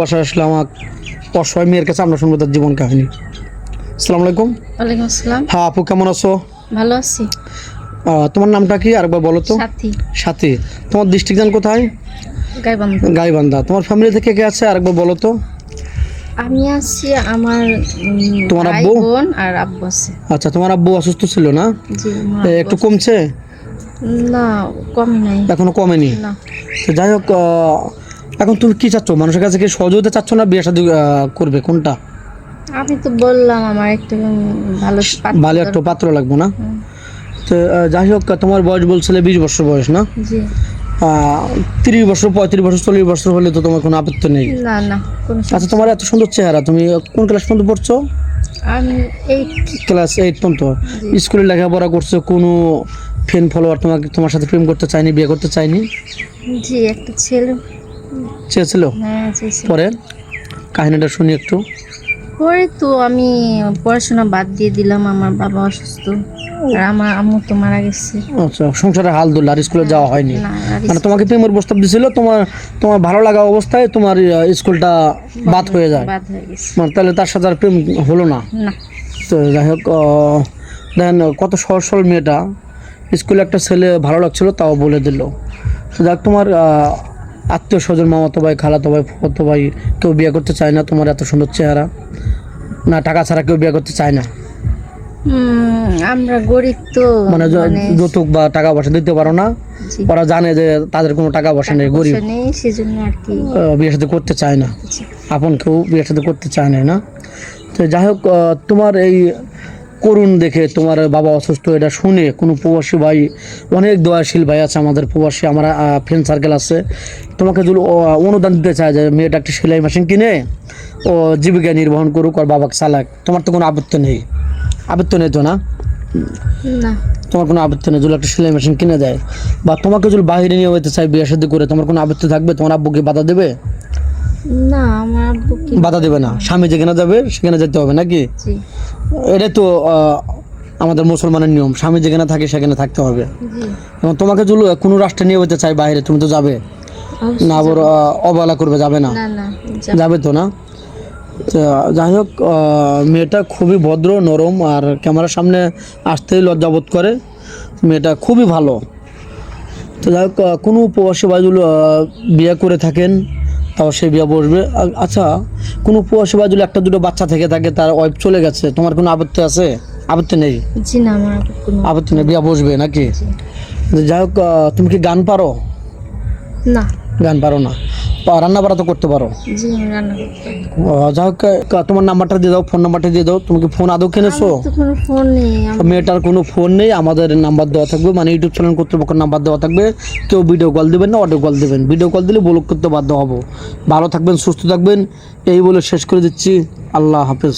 বাসায় আসলে আমার অসহায় মেয়ের কাছে আমরা শুনব তার জীবন কাহিনী। আসসালামু আলাইকুম। ওয়ালাইকুম আসসালাম। হ্যাঁ আপু কেমন আছো? ভালো আছি। তোমার নামটা কি? আরেকবার বলো তো। সাথী। সাথী। তোমার ডিস্ট্রিক্ট জান কোথায়? গাইবান্ধ। গাইবান্ধা। তোমার ফ্যামিলি থেকে কে আছে? আরেকবার বলো তো। আমি আছি আমার তোমার আব্বু? বোন আর আব্বু আছে। আচ্ছা তোমার আব্বু অসুস্থ ছিল না? একটু কমছে? না কমই নাই। এখনও কমেনি? না। তো যাই হোক এখন তুমি কি চাচ্ছ? মানুষের কাছে কি সহযোগিতা চাচ্ছ না বিয়ে শাদী করবে? কোনটা? আমি তো বললাম আমার একটু ভালো পাত্র ভালো একটা পাত্র লাগবে না? তো যাই হোক তোমার বয়স বলছিলে বিশ বছর বয়স না? তিরিশ বছর পঁয়ত্রিশ বছর চল্লিশ বছর হলে তো তোমার কোনো আপত্তি নেই। না না আচ্ছা তোমার এত সুন্দর চেহারা তুমি কোন ক্লাস পর্যন্ত পড়ছো? ক্লাস এইট পর্যন্ত? স্কুলে লেখাপড়া করছ কোনো ফ্রেন্ড ফলোয়ার তোমাকে তোমার সাথে প্রেম করতে চায়নি বিয়ে করতে চায়নি? জি একটা ছেলে চেয়েছিল? হ্যাঁ পরে? কাহিনীটা শুনি একটু। পরে তো আমি পড়াশোনা বাদ দিয়ে দিলাম আমার বাবা অসুস্থ। আর আমার আম্মু তো মারা গেছে। আচ্ছা সংসারে হাল দুল আর স্কুলে যাওয়া হয়নি। মানে তোমাকে প্রেমের প্রস্তাব দিছিল? তোমার তোমার ভালো লাগা অবস্থায় তোমার স্কুলটা বাদ হয়ে যায়। মানে তাহলে তার সাথে আর প্রেম হলো না? তো যাই হোক দেখেন কত সহজ সরল মেয়েটা। স্কুলে একটা ছেলে ভালো লাগছিল তাও বলে দিল। যাক তোমার আত্মীয় স্বজন মামাতো ভাই খালাতো ভাই ফুফাতো ভাই কেউ বিয়ে করতে চায় না তোমার এত সুন্দর চেহারা। না টাকা ছাড়া কেউ বিয়ে করতে চায় না। আমরা গরিব তো মানে মানে যৌতুক বা টাকা পয়সা দিতে পারো না। ওরা জানে যে তাদের কোনো টাকা পয়সা নেই গরিব। সেজন্য আর কি। আহ, বিয়ে সাথে করতে চায় না। আপন কেউ বিয়ের সাথে করতে চায় না না? তো যাই হোক তোমার এই করুণ দেখে তোমার বাবা অসুস্থ এটা শুনে কোনো প্রবাসী ভাই অনেক দয়াশীল ভাই আছে আমাদের প্রবাসী আমার ফ্রেন্ড সার্কেল আছে। তোমাকে যদি অনুদান দিতে চায় যে মেয়েটা একটা সেলাই মেশিন কিনে ও জীবিকা নির্বাহন করুক আর বাবাকে চালাক তোমার তো কোনো আপত্তি নেই। আপত্তি নেই তো না? তোমার কোনো আপত্তি নেই যদি একটা সেলাই মেশিন কিনে দেয়। বা তোমাকে যদি বাইরে নিয়ে যেতে চাই বিয়ে শাদী করে তোমার কোনো আপত্তি থাকবে? তোমার আব্বুকে বাধা দেবে? না আমার বাধা দেবে না। স্বামী যেখানে যাবে সেখানে যেতে হবে নাকি? জি এটাই তো আমাদের মুসলমানের নিয়ম। স্বামী যেখানে থাকে সেখানে থাকতে হবে। এবং তোমাকে যদি কোনো রাষ্ট্রে নিয়ে যেতে চাই বাইরে তুমি তো যাবে। না আবার অবহেলা করবে যাবে না। যাবে। তো না? যাই হোক মেয়েটা খুবই ভদ্র নরম আর ক্যামেরার সামনে আসতেই লজ্জাবোধ করে। মেয়েটা খুবই ভালো। তো যাই হোক কোনো প্রবাসী বাজুল বিয়ে করে থাকেন। তাও সে বিয়ে বসবে। আচ্ছা কোনো প্রবাসী বাজুল একটা দুটো বাচ্চা থেকে থাকে তার ওয়াইফ চলে গেছে তোমার কোনো আপত্তি আছে? আপত্তি নেই? জি না আমার কোনো আপত্তি নেই বিয়া বসবে নাকি। যাই হোক তুমি কি গান পারো? না। গান পারো না। রান্না বাড়া তো করতে পারো? জি আমি রান্না করতে পারি। যাই হোক তোমার নাম্বারটা দিয়ে দাও ফোন নাম্বারটা দিয়ে দাও। তুমি কি ফোন আদৌ কিনেছো? আমার তো কোনো ফোন নেই আমি- মেয়েটার কোনো ফোন নেই আমাদের নাম্বার দেওয়া থাকবে মানে ইউটিউব চ্যানেল কর্তৃপক্ষের নাম্বার দেওয়া থাকবে। কেউ ভিডিও কল দেবেন না অডিও কল দেবেন। ভিডিও কল দিলে ব্লক করতে বাধ্য হব। ভালো থাকবেন সুস্থ থাকবেন। এই বলে শেষ করে দিচ্ছি। আল্লাহ হাফেজ।